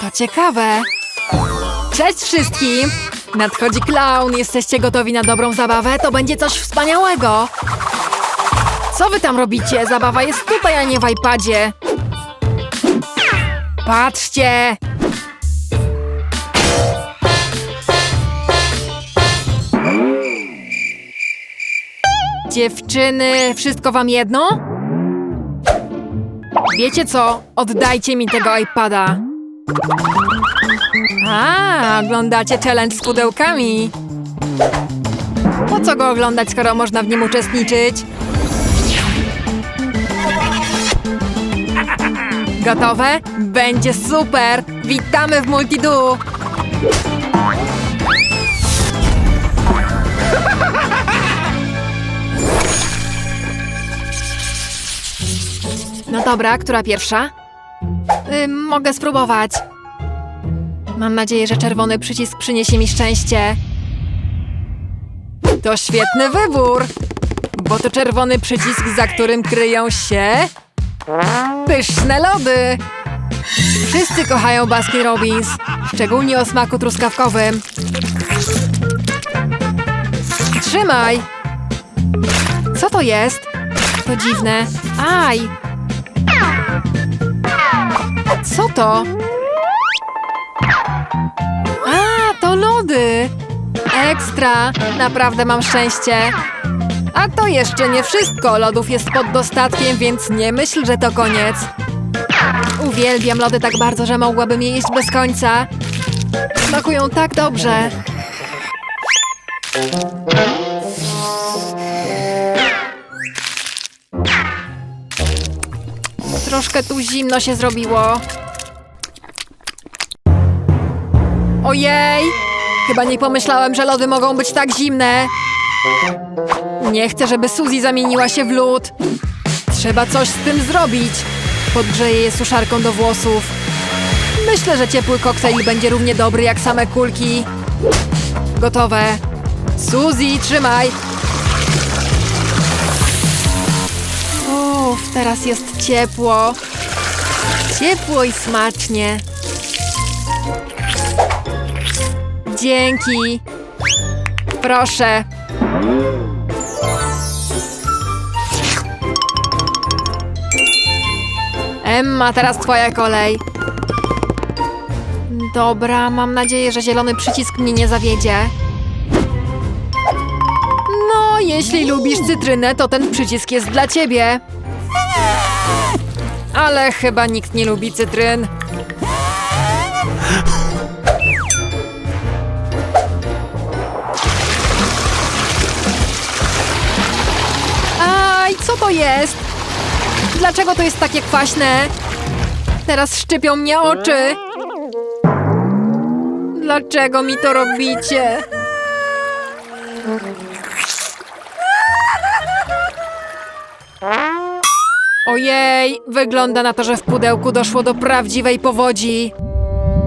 To ciekawe. Cześć wszystkim! Nadchodzi klaun. Jesteście gotowi na dobrą zabawę? To będzie coś wspaniałego. Co wy tam robicie? Zabawa jest tutaj, a nie w iPadzie. Patrzcie! Dziewczyny, wszystko wam jedno? Wiecie co? Oddajcie mi tego iPada. A, oglądacie challenge z pudełkami. Po co go oglądać, skoro można w nim uczestniczyć? Gotowe? Będzie super! Witamy w Multidu! No dobra, która pierwsza? Mogę spróbować. Mam nadzieję, że czerwony przycisk przyniesie mi szczęście. To świetny wybór! Bo to czerwony przycisk, za którym kryją się... Pyszne lody! Wszyscy kochają Baskin Robbins, szczególnie o smaku truskawkowym. Trzymaj! Co to jest? To dziwne. Aj! Co to? A, to lody! Ekstra! Naprawdę mam szczęście. A to jeszcze nie wszystko. Lodów jest pod dostatkiem, więc nie myśl, że to koniec. Uwielbiam lody tak bardzo, że mogłabym je jeść bez końca. Smakują tak dobrze. Troszkę tu zimno się zrobiło. Ojej! Chyba nie pomyślałem, że lody mogą być tak zimne. Nie chcę, żeby Suzy zamieniła się w lód. Trzeba coś z tym zrobić. Podgrzeję je suszarką do włosów. Myślę, że ciepły koktajl będzie równie dobry jak same kulki. Gotowe. Suzy, trzymaj! Teraz jest ciepło. Ciepło i smacznie. Dzięki. Proszę. Emma, teraz twoja kolej. Dobra, mam nadzieję, że zielony przycisk mnie nie zawiedzie. No, jeśli lubisz cytrynę, to ten przycisk jest dla ciebie. Ale chyba nikt nie lubi cytryn. Aj, co to jest? Dlaczego to jest takie kwaśne? Teraz szczypią mnie oczy. Dlaczego mi to robicie? Ojej, wygląda na to, że w pudełku doszło do prawdziwej powodzi.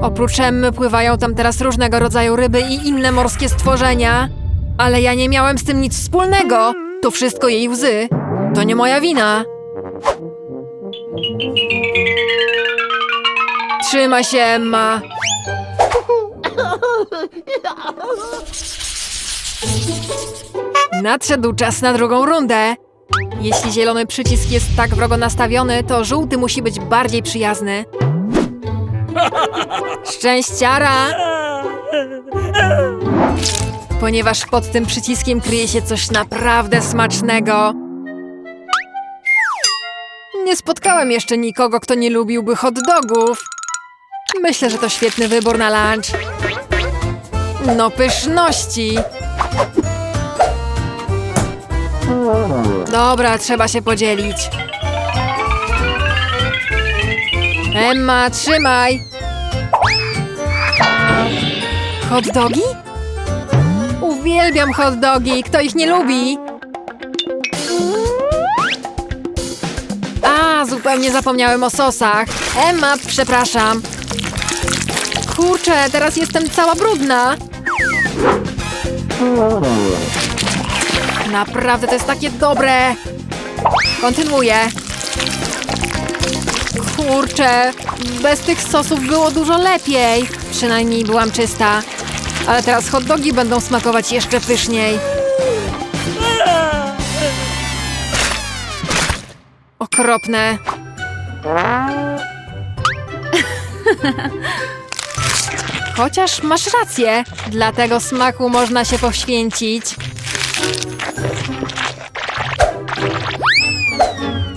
Oprócz Emmy pływają tam teraz różnego rodzaju ryby i inne morskie stworzenia. Ale ja nie miałem z tym nic wspólnego. To wszystko jej łzy. To nie moja wina. Trzyma się, Emma. Nadszedł czas na drugą rundę. Jeśli zielony przycisk jest tak wrogo nastawiony, to żółty musi być bardziej przyjazny. Szczęściara! Ponieważ pod tym przyciskiem kryje się coś naprawdę smacznego. Nie spotkałem jeszcze nikogo, kto nie lubiłby hot dogów. Myślę, że to świetny wybór na lunch. No pyszności! Dobra, trzeba się podzielić. Emma, trzymaj! Hot dogi? Uwielbiam hot dogi, kto ich nie lubi? A, zupełnie zapomniałem o sosach. Emma, przepraszam. Kurczę, teraz jestem cała brudna. Naprawdę to jest takie dobre. Kontynuuję. Kurczę, bez tych sosów było dużo lepiej. Przynajmniej byłam czysta. Ale teraz hot dogi będą smakować jeszcze pyszniej. Okropne. Chociaż masz rację, dla tego smaku można się poświęcić.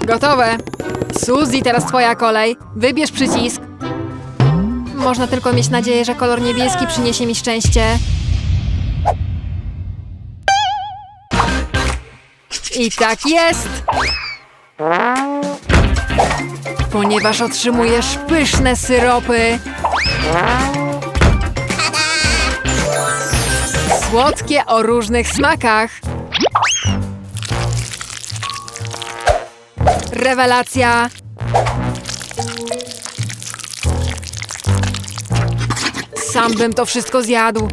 Gotowe. Suzy, teraz twoja kolej. Wybierz przycisk. Można tylko mieć nadzieję, że kolor niebieski przyniesie mi szczęście. I tak jest! Ponieważ otrzymujesz pyszne syropy. Słodkie o różnych smakach. Rewelacja! Sam bym to wszystko zjadł.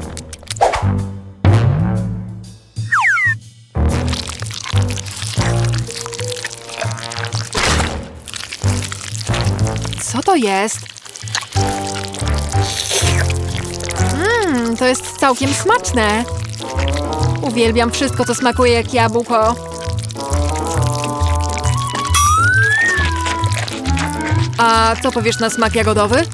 Co to jest? Mmm, to jest całkiem smaczne. Uwielbiam wszystko, co smakuje jak jabłko. A co powiesz na smak jagodowy?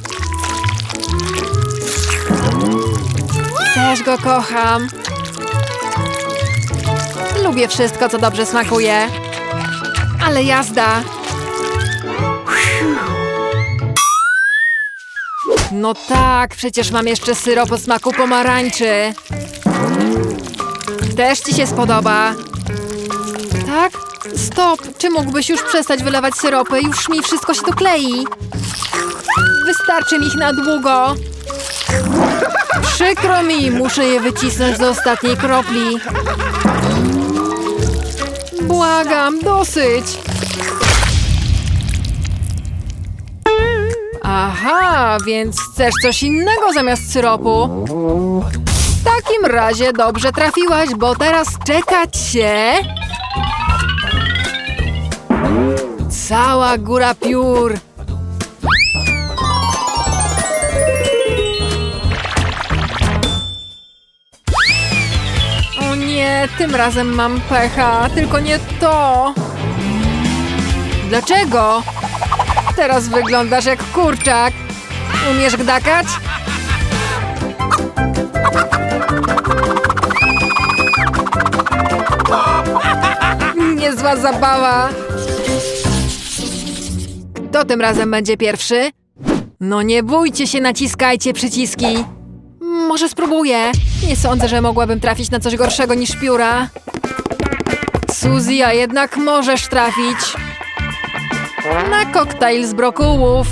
Też go kocham. Lubię wszystko, co dobrze smakuje. Ale jazda. No tak, przecież mam jeszcze syrop o smaku pomarańczy. Też ci się spodoba. Tak? Stop! Czy mógłbyś już przestać wylewać syropy? Już mi wszystko się tu klei. Wystarczy mi ich na długo. Przykro mi, muszę je wycisnąć do ostatniej kropli. Błagam, dosyć. Aha, więc chcesz coś innego zamiast syropu? W takim razie dobrze trafiłaś, bo teraz czekać się... Cała góra piór. O nie, tym razem mam pecha, tylko nie to. Dlaczego? Teraz wyglądasz jak kurczak. Umiesz gdakać? Niezła zabawa. Kto tym razem będzie pierwszy? No nie bójcie się, naciskajcie przyciski. Może spróbuję. Nie sądzę, że mogłabym trafić na coś gorszego niż pióra. Suzy, a jednak możesz trafić. Na koktajl z brokułów.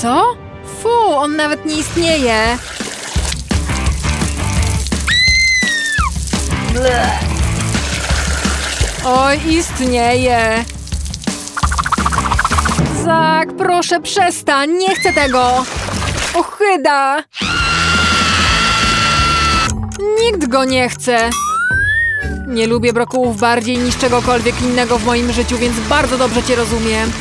Co? Fu, on nawet nie istnieje. Bleh. Oj, istnieje. Zak, proszę przestań, nie chcę tego. Ochyda. Nikt go nie chce. Nie lubię brokułów bardziej niż czegokolwiek innego w moim życiu, więc bardzo dobrze cię rozumiem.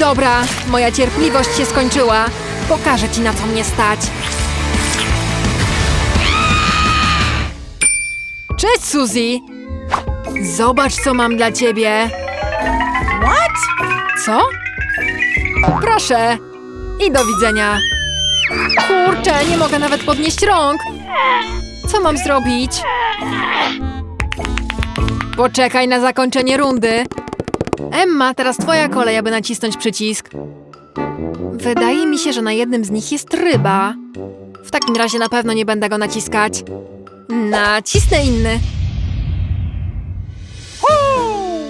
Dobra, moja cierpliwość się skończyła. Pokażę ci, na co mnie stać. Cześć, Suzy! Zobacz, co mam dla ciebie. What? Co? Proszę. I do widzenia. Kurczę, nie mogę nawet podnieść rąk. Co mam zrobić? Poczekaj na zakończenie rundy. Emma, teraz twoja kolej, aby nacisnąć przycisk. Wydaje mi się, że na jednym z nich jest ryba. W takim razie na pewno nie będę go naciskać. Nacisnę inny.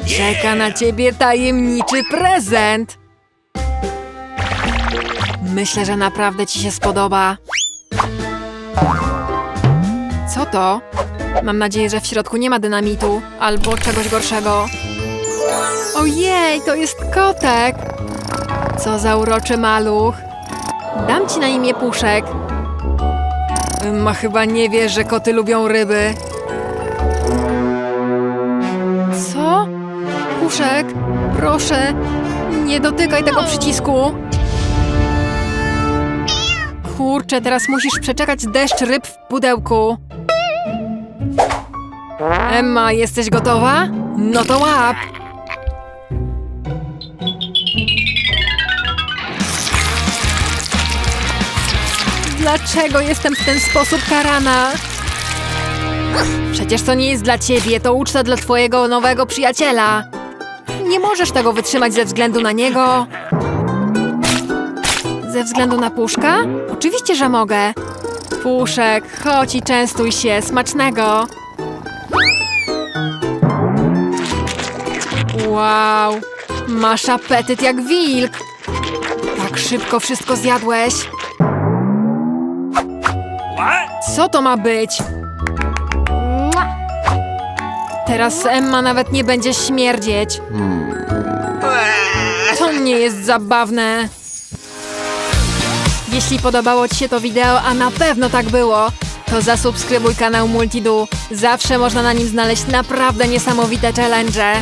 Czeka na ciebie tajemniczy prezent. Myślę, że naprawdę ci się spodoba. Co to? Mam nadzieję, że w środku nie ma dynamitu albo czegoś gorszego. Ojej, to jest kotek! Co za uroczy maluch. Dam ci na imię Puszek. Emma chyba nie wie, że koty lubią ryby. Co? Puszek, proszę, nie dotykaj tego przycisku. Kurczę, teraz musisz przeczekać deszcz ryb w pudełku. Emma, jesteś gotowa? No to łap! Dlaczego jestem w ten sposób karana? Przecież to nie jest dla ciebie, to uczta dla twojego nowego przyjaciela. Nie możesz tego wytrzymać ze względu na niego. Ze względu na puszka? Oczywiście, że mogę. Puszek, chodź i częstuj się, smacznego. Wow, masz apetyt jak wilk. Tak szybko wszystko zjadłeś. Co to ma być? Teraz Emma nawet nie będzie śmierdzieć. To nie jest zabawne. Jeśli podobało Ci się to wideo, a na pewno tak było, to zasubskrybuj kanał Multidu. Zawsze można na nim znaleźć naprawdę niesamowite challenge.